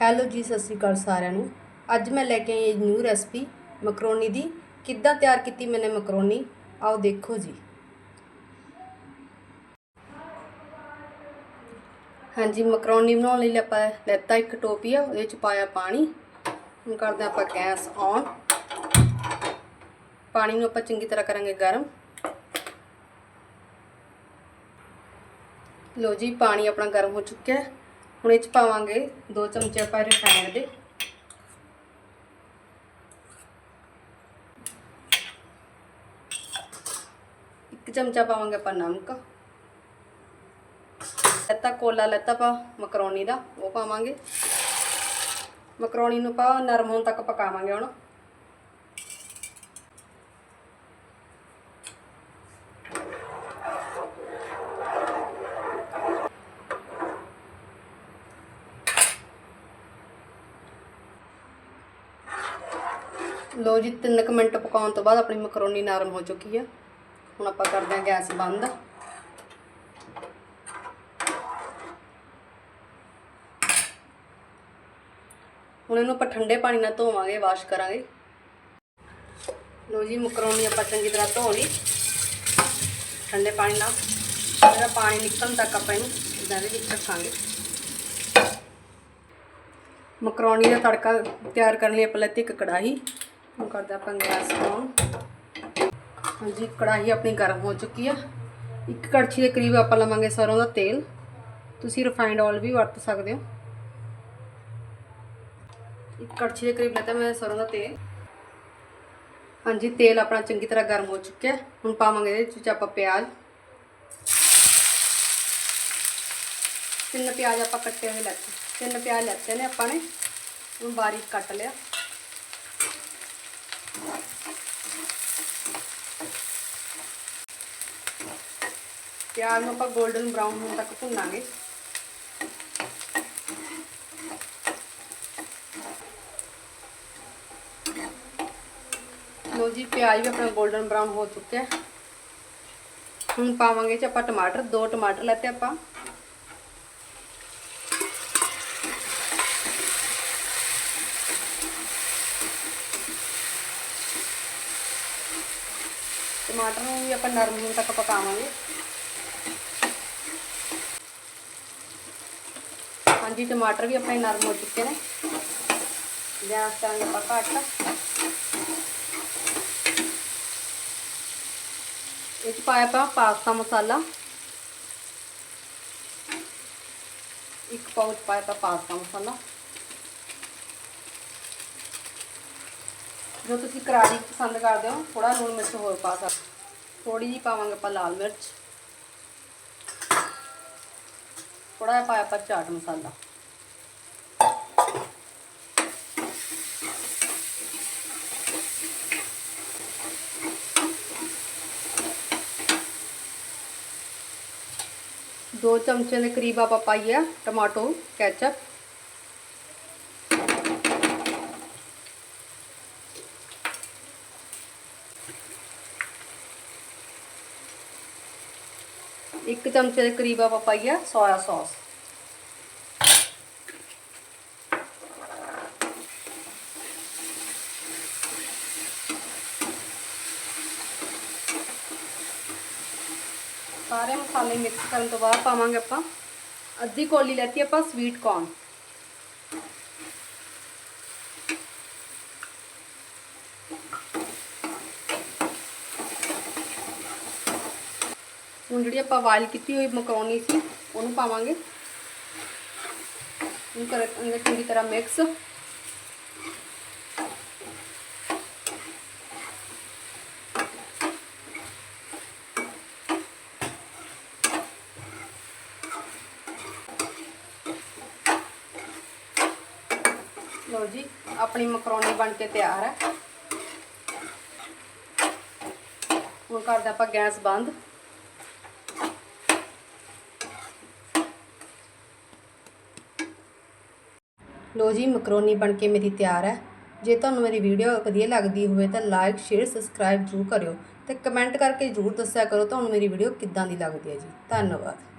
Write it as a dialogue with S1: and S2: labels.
S1: Hello ਜੀ, ਸਤਿ ਸ਼੍ਰੀ ਅਕਾਲ ਸਾਰਿਆਂ ਨੂੰ। ਅੱਜ ਮੈਂ ਲੈ ਕੇ ਆਈ ਨਿਊ ਰੈਸਪੀ ਮਕਰੋਨੀ ਦੀ। ਕਿੱਦਾਂ ਤਿਆਰ ਕੀਤੀ ਮੈਨੇ ਮਕਰੋਨੀ ਆਓ ਦੇਖੋ ਜੀ। ਹਾਂਜੀ ਮਕਰੋਨੀ ਬਣਾਉਣ ਲਈ ਆਪਾਂ ਲੈਤਾ ਇੱਕ ਟੋਪੀ ਆ, ਉਹਦੇ ਵਿੱਚ ਪਾਇਆ ਪਾਣੀ। ਹੁਣ ਕਰਦੇ ਆਪਾਂ ਗੈਸ ਔਨ ਪਾਣੀ ਨੂੰ ਆਪਾਂ ਚੰਗੀ ਤਰ੍ਹਾਂ ਕਰਾਂਗੇ ਗਰਮ। ਲੋ ਜੀ, ਪਾਣੀ ਆਪਣਾ ਗਰਮ ਹੋ ਚੁੱਕਿਆ ਹੈ। ਹੁਣ ਇਹ ਚ ਪਾਵਾਂਗੇ 2 ਚਮਚੇ ਆਪਾਂ ਰਿਫਾਈਨਡ ਦੇ। ਇੱਕ ਚਮਚਾ ਪਾਵਾਂਗੇ ਆਪਾਂ ਨਮਕ। ਲੱਤਾ ਕੋਲਾ ਲੱਤਾ ਪਾ ਮਕਰੋਨੀ ਦਾ, ਉਹ ਪਾਵਾਂਗੇ। ਮਕਰੋਨੀ ਨੂੰ ਪਾ ਨਰਮ ਹੋਣ ਤੱਕ ਪਕਾਵਾਂਗੇ ਹੁਣ। ਲੋ ਜੀ 3 ਮਿੰਟ ਪਕਾਉਣ ਤੋਂ ਬਾਅਦ ਆਪਣੀ ਮਕਰੋਨੀ ਨਰਮ ਹੋ ਚੁੱਕੀ ਆ। ਹੁਣ ਆਪਾਂ ਕਰਦੇ ਹਾਂ ਗੈਸ ਬੰਦ। ਹੁਣ ਇਹਨੂੰ ਆਪਾਂ ਠੰਡੇ ਪਾਣੀ ਨਾਲ ਧੋਵਾਂਗੇ, ਵਾਸ਼ ਕਰਾਂਗੇ। ਲੋ ਜੀ, ਮਕਰੋਨੀ ਆਪਾਂ ਚੰਗੀ ਤਰ੍ਹਾਂ ਧੋ ਲਈ। ਠੰਡੇ ਪਾਣੀ ਨਾਲ। ਜਿਹੜਾ ਪਾਣੀ ਨਿਕਲਣ ਤੱਕ ਆਪਾਂ ਇਹਨੂੰ ਇਦਾਂ ਦੇ ਵਿੱਚ ਰੱਖਾਂਗੇ। ਮਕਰੋਨੀ ਦਾ ਤੜਕਾ ਤਿਆਰ ਕਰਨ ਲਈ ਆਪਾਂ ਲੈਤੀ ਇੱਕ ਕੜਾਹੀ। ਹੁਣ ਕਰਦੇ ਆਪਾਂ ਗੈਸ ਔਨ ਹਾਂਜੀ, ਕੜਾਹੀ ਆਪਣੀ ਗਰਮ ਹੋ ਚੁੱਕੀ ਆ। ਇੱਕ ਕੜਛੀ ਦੇ ਕਰੀਬ ਆਪਾਂ ਲਵਾਂਗੇ ਸਰੋਂ ਦਾ ਤੇਲ। ਤੁਸੀਂ ਰਿਫਾਈਨਡ ਆਇਲ ਵੀ ਵਰਤ ਸਕਦੇ ਹੋ। ਇੱਕ ਕੜਛੀ ਦੇ ਕਰੀਬ ਲੈਤਾ ਮੈਂ ਸਰੋਂ ਦਾ ਤੇਲ। ਹਾਂਜੀ, ਤੇਲ ਆਪਣਾ ਚੰਗੀ ਤਰ੍ਹਾਂ ਗਰਮ ਹੋ ਚੁੱਕਿਆ। ਹੁਣ ਪਾਵਾਂਗੇ ਇਹਦੇ ਵਿੱਚ ਆਪਾਂ ਪਿਆਜ਼। ਤਿੰਨ ਪਿਆਜ਼ ਆਪਾਂ ਕੱਟੇ ਹੋਏ ਲੈਤੇ। ਤਿੰਨ ਪਿਆਜ਼ ਲੈਤੇ ਨੇ ਆਪਾਂ ਨੇ। ਉਹਨੂੰ ਬਾਰੀਕ ਕੱਟ ਲਿਆ। ਪਿਆਜ਼ ਨੂੰ ਆਪਾਂ 골ਡਨ ਬ੍ਰਾਊਨ ਹੋਣ ਤੱਕ ਭੁੰਨਾਂਗੇ। ਲੋ ਜੀ, ਪਿਆਜ਼ ਵੀ ਆਪਣਾ 골ਡਨ ਬ੍ਰਾਊਨ ਹੋ ਚੁੱਕਿਆ ਹੁਣ ਪਾਵਾਂਗੇ ਚ ਆਪਾਂ ਟਮਾਟਰ, ਦੋ ਟਮਾਟਰ ਲੈਤੇ ਆਪਾਂ। ਟਮਾਟਰ ਨੂੰ ਵੀ ਆਪਾਂ ਨਰਮ ਹੋਣ ਤੱਕ ਪਕਾਵਾਂਗੇ। ਹਾਂਜੀ, ਟਮਾਟਰ ਵੀ ਆਪਣੇ ਨਰਮ ਹੋ ਚੁੱਕੇ ਨੇ। ਗੈਸ ਕਰਾਂਗੇ ਆਪਾਂ ਘੱਟ। ਇਹ 'ਚ ਪਾਇਆ ਆਪਾਂ ਪਾਸਤਾ ਮਸਾਲਾ। ਇੱਕ ਪਾਉਚ ਪਾਇਆ ਆਪਾਂ ਪਾਸਤਾ ਮਸਾਲਾ। ਜੋ ਤੁਸੀਂ ਕਰਾਰੀ ਪਸੰਦ ਕਰਦੇ ਹੋ ਥੋੜਾ ਲੂਣ ਮਿਰਚ ਹੋਰ ਪਾ ਸਕਦੇ ਥੋੜੀ ਜਿਹੀ ਪਾਵਾਂਗੇ ਆਪਾਂ ਲਾਲ ਮਿਰਚ। ਥੋੜਾ ਜਿਹਾ ਪਾਇਆ ਆਪਾਂ ਚਾਟ ਮਸਾਲਾ। ਦੋ ਚਮਚੇ ਦੇ ਕਰੀਬ ਆਪਾਂ ਪਾਈਆ ਟਮਾਟੋ, ਕੈਚਪ। ਇੱਕ ਚਮਚੇ ਦੇ ਕਰੀਬ ਆਪਾਂ ਪਾਈਆ ਸੋਇਆ ਸੌਸ ਸਾਰੇ ਮਸਾਲੇ ਮਿਕਸ ਕਰਨ ਤੋਂ ਬਾਅਦ ਪਾਵਾਂਗੇ ਆਪਾਂ ਅੱਧੀ ਕੋਲੀ ਲੈਤੀ ਆਪਾਂ ਸਵੀਟ ਕੌਰਨ ਹੁਣ ਜਿਹੜੀ ਆਪਾਂ ਵਾਇਲ ਕੀਤੀ ਹੋਈ ਮਕਰੋਨੀ ਸੀ, ਉਹਨੂੰ ਪਾਵਾਂਗੇ। ਉਹਨੂੰ ਕਰਾਂਗੇ ਚੰਗੀ ਤਰ੍ਹਾਂ ਮਿਕਸ ਲਓ ਜੀ, ਆਪਣੀ ਮਕਰੋਨੀ ਬਣ ਕੇ ਤਿਆਰ ਹੈ। ਹੁਣ ਕਰਦੇ ਆਪਾਂ ਗੈਸ ਬੰਦ। ਲੋ ਜੀ, ਮਕਰੋਨੀ ਬਣ ਕੇ ਮੇਰੀ ਤਿਆਰ ਹੈ। ਜੇ ਤੁਹਾਨੂੰ ਮੇਰੀ ਵੀਡੀਓ ਵਧੀਆ ਲੱਗਦੀ ਹੋਵੇ ਤਾਂ ਲਾਈਕ ਸ਼ੇਅਰ ਸਬਸਕ੍ਰਾਈਬ ਜ਼ਰੂਰ ਕਰਿਓ ਤੇ ਕਮੈਂਟ ਕਰਕੇ ਜ਼ਰੂਰ ਦੱਸਿਆ ਕਰੋ ਤੁਹਾਨੂੰ ਮੇਰੀ ਵੀਡੀਓ ਕਿੱਦਾਂ ਦੀ ਲੱਗਦੀ ਹੈ ਜੀ। ਧੰਨਵਾਦ।